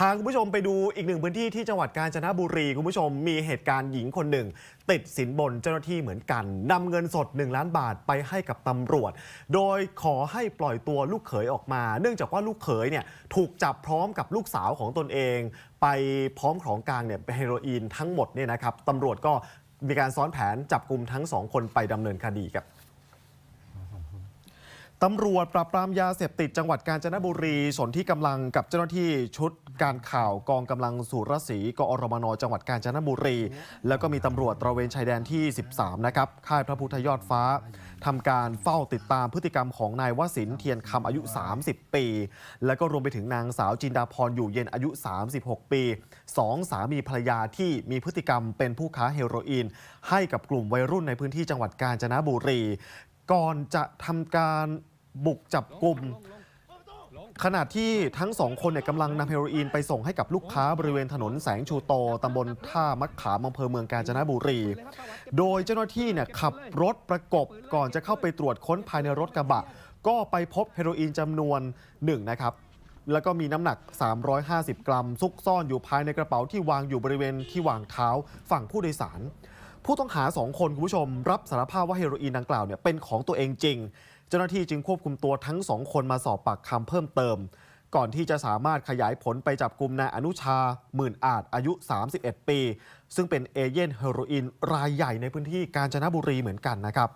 พาคุณผู้ชมไปดูอีกหนึ่งพื้นที่ที่จังหวัดกาญจนบุรีคุณผู้ชมมีเหตุการณ์หญิงคนหนึ่ง ติดสินบนเจ้าหน้าที่เหมือนกันนำเงินสด 1 ล้านบาทไปให้กับตำรวจ โดยขอให้ปล่อยตัวลูกเขยออกมา เนื่องจากว่าลูกเขยเนี่ยถูกจับพร้อมกับลูกสาวของตนเอง ไปพร้อมของกลางเนี่ยเป็นเฮโรอีนทั้งหมดเนี่ยนะครับตำรวจก็มีการซ้อนแผนจับกลุ่มทั้งสองคนไปดำเนินคดีครับ ตำรวจปราบปรามยาเสพติดจังหวัดกาญจนบุรีสนที่กำลังกับเจ้าหน้าที่ชุดการข่าวกองกำลังสุรศรีกอรมนจังหวัดกาญจนบุรี แล้วก็มีตำรวจตระเวนชายแดนที่ 13 นะครับ ค่ายพระพุทธยอดฟ้าทำการเฝ้าติดตามพฤติกรรมของนายวสินเทียนคำอายุ 30 ปี แล้วก็รวมไปถึงนางสาวจินดาพรอยู่เย็นอายุ 36 ปีสองสามีภรรยาที่มีพฤติกรรมเป็นผู้ค้าเฮโรอีน ให้กับกลุ่มวัยรุ่นในพื้นที่จังหวัดกาญจนบุรีก่อนจะทำการ บุกจับกลุ่มขณะที่ทั้งสองคนเนี่ยกำลังนำเฮโรอีนไปส่งให้กับลูกค้าบริเวณถนนแสงชูโตตำบลท่ามักขามอำเภอเมืองกาญจนบุรี โดยเจ้าหน้าที่เนี่ยขับรถประกบก่อนจะเข้าไปตรวจค้นภายในรถกระบะ ก็ไปพบเฮโรอีนจำนวนหนึ่งนะครับ แล้วก็มีน้ำหนัก 350 กรัม ซุกซ่อนอยู่ภายในกระเป๋าที่วางอยู่บริเวณที่วางเท้าฝั่งผู้โดยสาร ผู้ต้องหา2คนคุณผู้ชม รับสารภาพว่าเฮโรอีนดังกล่าวเนี่ยเป็นของตัวเองจริง เจ้าหน้าที่จึงควบคุมตัวทั้ง2คนมาสอบปากคำเพิ่มเติม ก่อนที่จะสามารถขยายผลไปจับกลุ่มนายอนุชา หมื่นอาจอายุ 31 ปี ซึ่งเป็นเอเย่นเฮโรอีนรายใหญ่ในพื้นที่กาญจนบุรีเหมือนกันนะครับ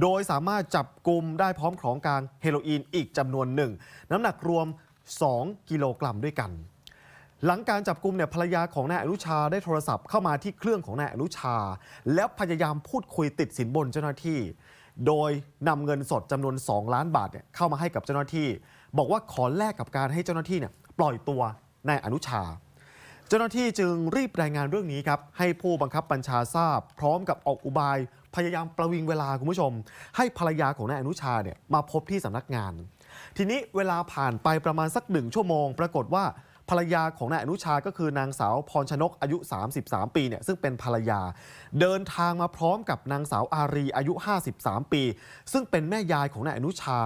โดยสามารถจับกลุ่มได้พร้อมของกลางเฮโรอีนอีกจำนวนหนึ่งน้ำหนักรวม 2 กิโลกรัมด้วยกันหลังการจับกลุ่มเนี่ยภรรยาของนายอนุชาได้โทรศัพท์เข้ามาที่เครื่องของนายอนุชา แล้วพยายามพูดคุยติดสินบนเจ้าหน้าที่ โดยนำเงินสดจำนวน 2 ล้านบาทเนี่ยเข้ามาให้กับเจ้าหน้าที่ บอกว่าขอแลกกับการให้เจ้าหน้าที่เนี่ยปล่อยตัวนายอนุชา เจ้าหน้าที่จึงรีบรายงานเรื่องนี้ครับให้ผู้บังคับบัญชาทราบ พร้อมกับออกอุบายพยายามประวิงเวลาคุณผู้ชม ให้ภรรยาของนายอนุชาเนี่ยมาพบที่สำนักงาน ทีนี้เวลาผ่านไปประมาณสักหนึ่งชั่วโมง ปรากฏว่า ภรรยาของนายอนุชาก็คือนางสาวพรชนกอายุ 33 ปีเนี่ยซึ่งเป็นภรรยา เดินทางมาพร้อมกับนางสาวอารีอายุ 53 ปี ซึ่งเป็นแม่ยายของนายอนุชา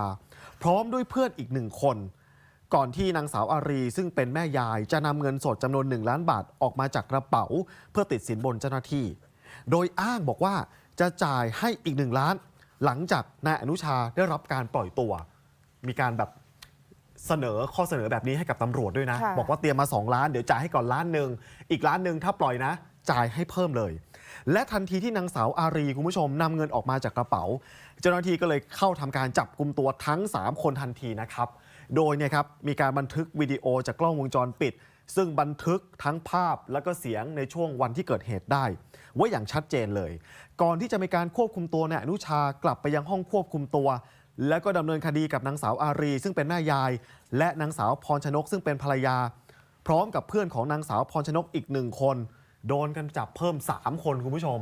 พร้อมด้วยเพื่อนอีกหนึ่งคน ก่อนที่นางสาวอารี ซึ่งเป็นแม่ยายจะนำเงินสดจำนวน 1 ล้านบาทออกมาจากกระเป๋า เพื่อติดสินบนเจ้าหน้าที่ โดยอ้างบอกว่าจะจ่ายให้อีก1ล้าน หลังจากนายอนุชาได้รับการปล่อยตัว มีการแบบ เสนอข้อเสนอแบบนี้ให้กับตำรวจด้วยนะ ค่ะ บอกว่าเตรียมมา 2 ล้านเดี๋ยวจ่ายให้ก่อนล้านหนึ่งอีกล้านหนึ่งถ้าปล่อยนะ จ่ายให้เพิ่มเลย และทันทีที่นางสาวอารีคุณผู้ชมนำเงินออกมาจากกระเป๋า เจ้าหน้าที่ก็เลยเข้าทำการจับกลุ่มตัวทั้ง 3 คนทันทีนะครับ โดยเนี่ยครับมีการบันทึกวิดีโอจากกล้องวงจรปิด ซึ่งบันทึกทั้งภาพและก็เสียงในช่วงวันที่เกิดเหตุได้ ไว่าอย่างชัดเจนเลย ก่อนที่จะมีการควบคุมตัวนายอนุชากลับไปยังห้องควบคุมตัว แล้วก็ดำเนินคดีกับนางสาวอารี ซึ่งเป็นแม่ยาย และนางสาวพรชนกซึ่งเป็นภรรยา พร้อมกับเพื่อนของนางสาวพรชนกอีกหนึ่งคน โดนกันจับเพิ่ม 3 คนคุณผู้ชม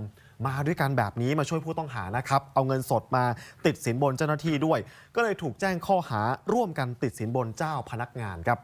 มาด้วยกันแบบนี้มาช่วยผู้ต้องหานะครับ เอาเงินสดมาติดสินบนเจ้าหน้าที่ด้วย ก็เลยถูกแจ้งข้อหาร่วมกันติดสินบนเจ้าพนักงานครับ